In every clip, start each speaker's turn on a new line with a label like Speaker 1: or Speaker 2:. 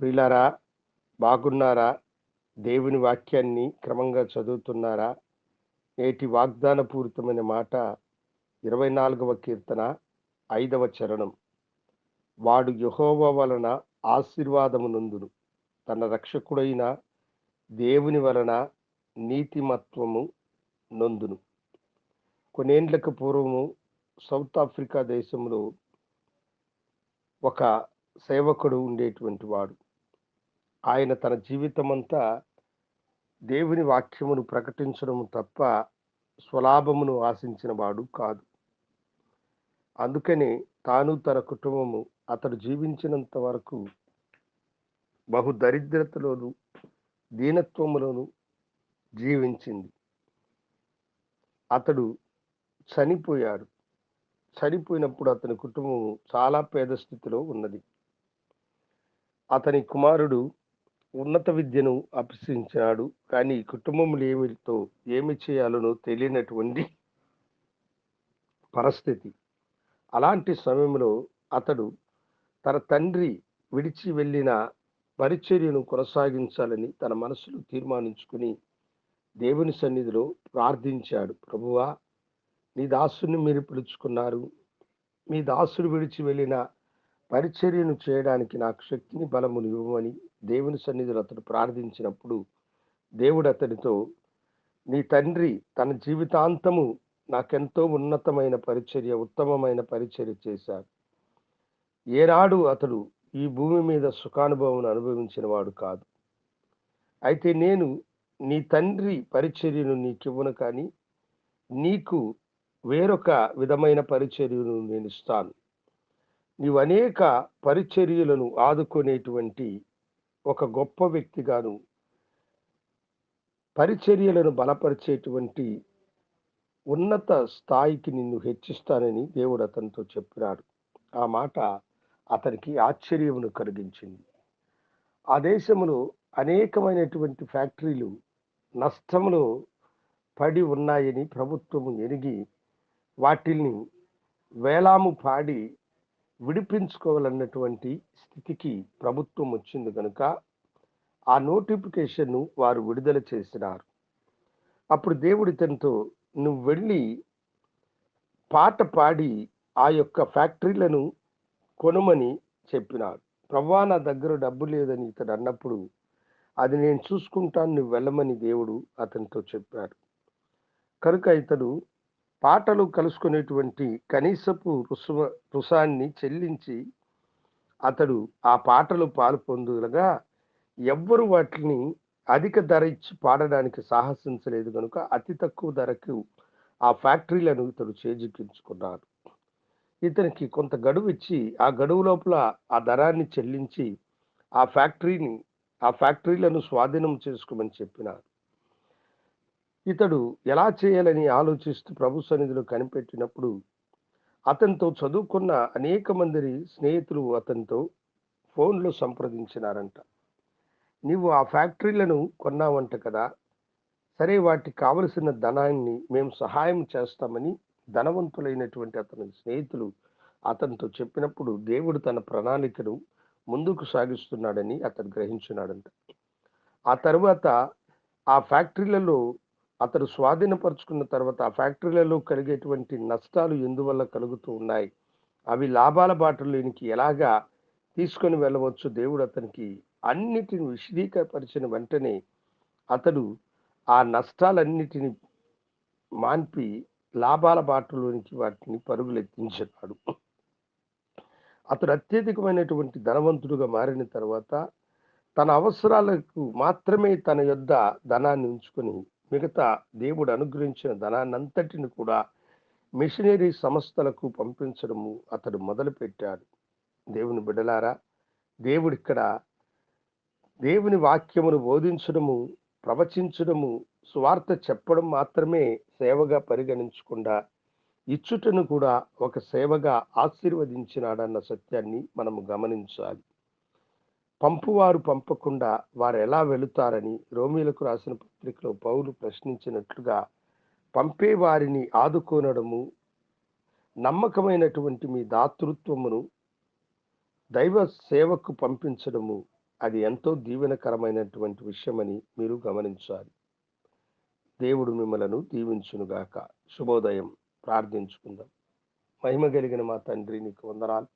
Speaker 1: ప్రియులారా బాగున్నారా? దేవుని వాక్యాన్ని క్రమంగా చదువుతున్నారా? నేటి వాగ్దాన పూరితమైన మాట ఇరవై నాలుగవ కీర్తన ఐదవ చరణం. వాడు యహోవ వలన ఆశీర్వాదము నందును. తన రక్షకుడైన దేవుని వలన నీతిమత్వము నొందును. కొన్నేండ్లకు పూర్వము సౌత్ ఆఫ్రికా దేశంలో ఒక సేవకుడు ఉండేటువంటి వాడు. ఆయన తన జీవితమంతా దేవుని వాక్యమును ప్రకటించడం తప్ప స్వలాభమును ఆశించిన వాడు కాదు. అందుకని తాను తన కుటుంబము అతడు జీవించినంత వరకు బహు దరిద్రతలోను దీనత్వములోను జీవించింది. అతడు చనిపోయాడు. చనిపోయినప్పుడు అతని కుటుంబం చాలా పేద స్థితిలో ఉన్నది. అతని కుమారుడు ఉన్నత విద్యను అభ్యసించాడు. కానీ కుటుంబంలో ఏమితో ఏమి చేయాలనో తెలియనటువంటి పరిస్థితి. అలాంటి సమయంలో అతడు తన తండ్రి విడిచి వెళ్ళిన పరిచర్యను కొనసాగించాలని తన మనసులో తీర్మానించుకుని దేవుని సన్నిధిలో ప్రార్థించాడు. ప్రభువా నీ దాసుని మీరు పిలుచుకున్నారు. మీ దాసుడు విడిచి వెళ్ళిన పరిచర్యను చేయడానికి నాకు శక్తిని బలమును ఇవ్వమని దేవుని సన్నిధిలో అతడు ప్రార్థించినప్పుడు దేవుడు అతడితో నీ తండ్రి తన జీవితాంతము నాకెంతో ఉన్నతమైన పరిచర్య ఉత్తమమైన పరిచర్య చేశాడు. ఏనాడు అతడు ఈ భూమి మీద సుఖానుభవం అనుభవించిన వాడు కాదు. అయితే నేను నీ తండ్రి పరిచర్యను నీకివ్వను కానీ నీకు వేరొక విధమైన పరిచర్యను నేను ఇస్తాను. నీవు అనేక పరిచర్యలను ఆదుకునేటువంటి ఒక గొప్ప వ్యక్తిగాను పరిచర్యలను బలపరిచేటువంటి ఉన్నత స్థాయికి నిన్ను హెచ్చిస్తానని దేవుడు అతనితో చెప్పినాడు. ఆ మాట అతనికి ఆశ్చర్యమును కలిగించింది. ఆ దేశంలో అనేకమైనటువంటి ఫ్యాక్టరీలు నష్టంలో పడి ఉన్నాయని ప్రభుత్వము ఎరిగి వాటిల్ని వేలాము పాడి విడిపించుకోవాలన్నటువంటి స్థితికి ప్రభుత్వం వచ్చింది కనుక ఆ నోటిఫికేషన్ను వారు విడుదల చేసినారు. అప్పుడు దేవుడి తనతో నువ్వు వెళ్ళి పాట పాడి ఆ యొక్క ఫ్యాక్టరీలను కొనమని చెప్పినాడు. ప్రవ్వా నా దగ్గర డబ్బు లేదని ఇతడు అన్నప్పుడు అది నేను చూసుకుంటాను నువ్వు వెళ్ళమని దేవుడు అతనితో చెప్పాడు. కనుక ఇతడు పాటలు కలుసుకునేటువంటి కనీసపు రుసువ రుసాన్ని చెల్లించి అతడు ఆ పాటలు పాలు పొందుగా ఎవ్వరు వాటిని అధిక ధర ఇచ్చి పాడడానికి సాహసించలేదు కనుక అతి తక్కువ ధరకు ఆ ఫ్యాక్టరీలను ఇతడు చేజిక్కించుకున్నాడు ఇతనికి కొంత గడువు ఇచ్చి ఆ గడువు లోపల ఆ ధరాన్ని చెల్లించి ఆ ఫ్యాక్టరీని ఆ ఫ్యాక్టరీలను స్వాధీనం చేసుకోమని చెప్పినారు. ఇతడు ఎలా చేయాలని ఆలోచిస్తూ ప్రభు సన్నిధిలో కనిపెట్టినప్పుడు అతనితో చదువుకున్న అనేక మంది స్నేహితులు అతనితో ఫోన్లో సంప్రదించినారంట. నీవు ఆ ఫ్యాక్టరీలను కొన్నావంట కదా సరే వాటికి కావలసిన ధనాన్ని మేము సహాయం చేస్తామని ధనవంతులైనటువంటి అతని స్నేహితులు అతనితో చెప్పినప్పుడు దేవుడు తన ప్రణాళికను ముందుకు సాగిస్తున్నాడని అతను గ్రహించున్నాడంట ఆ తర్వాత ఆ ఫ్యాక్టరీలలో అతడు స్వాధీనపరుచుకున్న తర్వాత ఆ ఫ్యాక్టరీలలో కలిగేటువంటి నష్టాలు ఎందువల్ల కలుగుతూ ఉన్నాయి? అవి లాభాల బాటలోనికి ఎలాగా తీసుకొని వెళ్ళవచ్చు? దేవుడు అతనికి అన్నిటిని విశదీకరపరిచిన వెంటనే అతడు ఆ నష్టాలన్నిటిని మాన్పి లాభాల బాటలోనికి వాటిని పరుగులెత్తించినాడు. అతడు అత్యధికమైనటువంటి ధనవంతుడుగా మారిన తర్వాత తన అవసరాలకు మాత్రమే తన యొద్ద ధనాన్ని ఉంచుకొని మిగతా దేవుడు అనుగ్రహించిన ధనాన్నంతటిని కూడా మిషనరీ సంస్థలకు పంపించడము అతడు మొదలుపెట్టాడు. దేవుని బిడలారా దేవుడు ఇక్కడ దేవుని వాక్యమును బోధించడము ప్రవచించడము స్వార్థ చెప్పడం మాత్రమే సేవగా పరిగణించకుండా ఇచ్చుటను కూడా ఒక సేవగా ఆశీర్వదించినాడన్న సత్యాన్ని మనము గమనించాలి. పంపువారు పంపకుండా వారు ఎలా వెళుతారని రోమిలకు రాసిన పత్రికలో పౌలు ప్రశ్నించినట్లుగా పంపే వారిని ఆదుకోనడము నమ్మకమైనటువంటి మీ దాతృత్వమును దైవ సేవకు పంపించడము అది ఎంతో దీవెనకరమైనటువంటి విషయమని మీరు గమనించాలి. దేవుడు మిమ్మలను దీవించునుగాక. శుభోదయం. ప్రార్థించుకుందాం. మహిమ కలిగిన మా తండ్రి నీకు వందనాలు.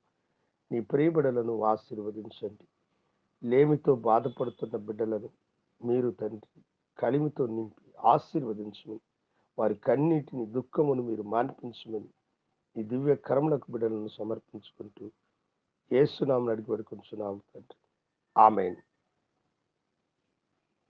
Speaker 1: నీ ప్రియబడలను ఆశీర్వదించండి. లేమితో బాధపడుతున్న బిడ్డలను మీరు తండ్రి కలిమితో నింపి ఆశీర్వదించమని వారి కన్నీటిని దుఃఖమును మీరు మాన్పించమని ఈ దివ్య కరములకు బిడ్డలను సమర్పించుకుంటూ ఏసునామని అడిగి పడుకుంటున్నాము తండ్రి. ఆమెను.